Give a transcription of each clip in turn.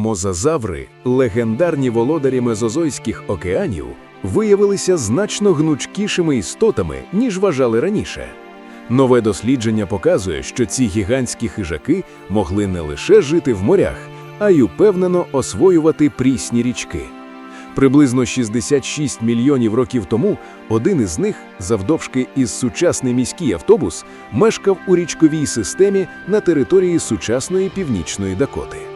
Мозазаври, легендарні володарі мезозойських океанів, виявилися значно гнучкішими істотами, ніж вважали раніше. Нове дослідження показує, що ці гігантські хижаки могли не лише жити в морях, а й упевнено освоювати прісні річки. Приблизно 66 мільйонів років тому один із них, завдовжки із сучасний міський автобус, мешкав у річковій системі на території сучасної північної Дакоти.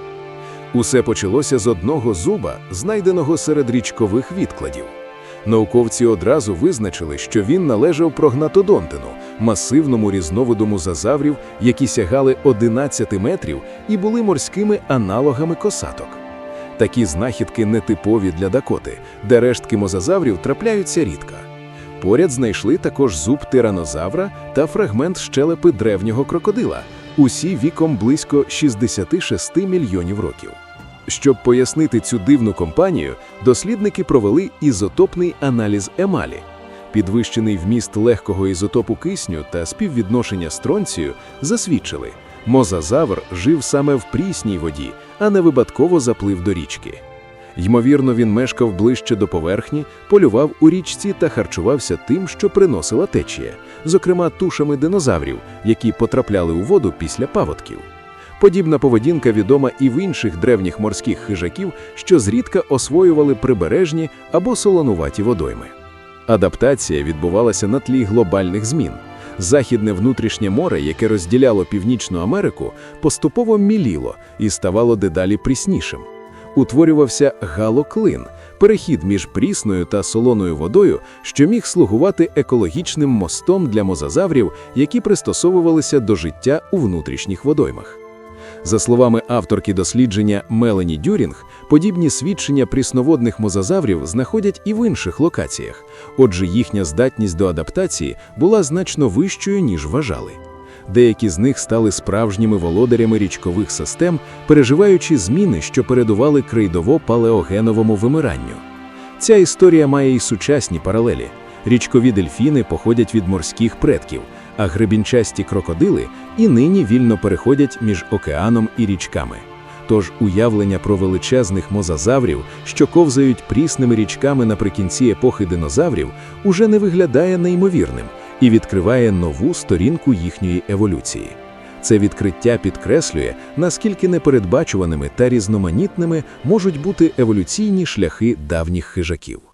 Усе почалося з одного зуба, знайденого серед річкових відкладів. Науковці одразу визначили, що він належав прогнатодонтину, масивному різновиду мозазаврів, які сягали 11 метрів і були морськими аналогами косаток. Такі знахідки нетипові для Дакоти, де рештки мозазаврів трапляються рідко. Поряд знайшли також зуб тиранозавра та фрагмент щелепи древнього крокодила, усі віком близько 66 мільйонів років. Щоб пояснити цю дивну компанію, дослідники провели ізотопний аналіз емалі. Підвищений вміст легкого ізотопу кисню та співвідношення стронцію засвідчили, мозазавр жив саме в прісній воді, а не випадково заплив до річки. Ймовірно, він мешкав ближче до поверхні, полював у річці та харчувався тим, що приносила течія, зокрема тушами динозаврів, які потрапляли у воду після паводків. Подібна поведінка відома і в інших древніх морських хижаків, що зрідка освоювали прибережні або солонуваті водойми. Адаптація відбувалася на тлі глобальних змін. Західне внутрішнє море, яке розділяло Північну Америку, поступово міліло і ставало дедалі пріснішим. Утворювався галоклин перехід між прісною та солоною водою, що міг слугувати екологічним мостом для мозазаврів, які пристосовувалися до життя у внутрішніх водоймах. За словами авторки дослідження Мелані Дюрінг, подібні свідчення прісноводних мозазаврів знаходять і в інших локаціях, отже, їхня здатність до адаптації була значно вищою, ніж вважали. Деякі з них стали справжніми володарями річкових систем, переживаючи зміни, що передували крейдово-палеогеновому вимиранню. Ця історія має і сучасні паралелі. Річкові дельфіни походять від морських предків, а гребінчасті крокодили і нині вільно переходять між океаном і річками. Тож уявлення про величезних мозазаврів, що ковзають прісними річками наприкінці епохи динозаврів, уже не виглядає неймовірним і відкриває нову сторінку їхньої еволюції. Це відкриття підкреслює, наскільки непередбачуваними та різноманітними можуть бути еволюційні шляхи давніх хижаків.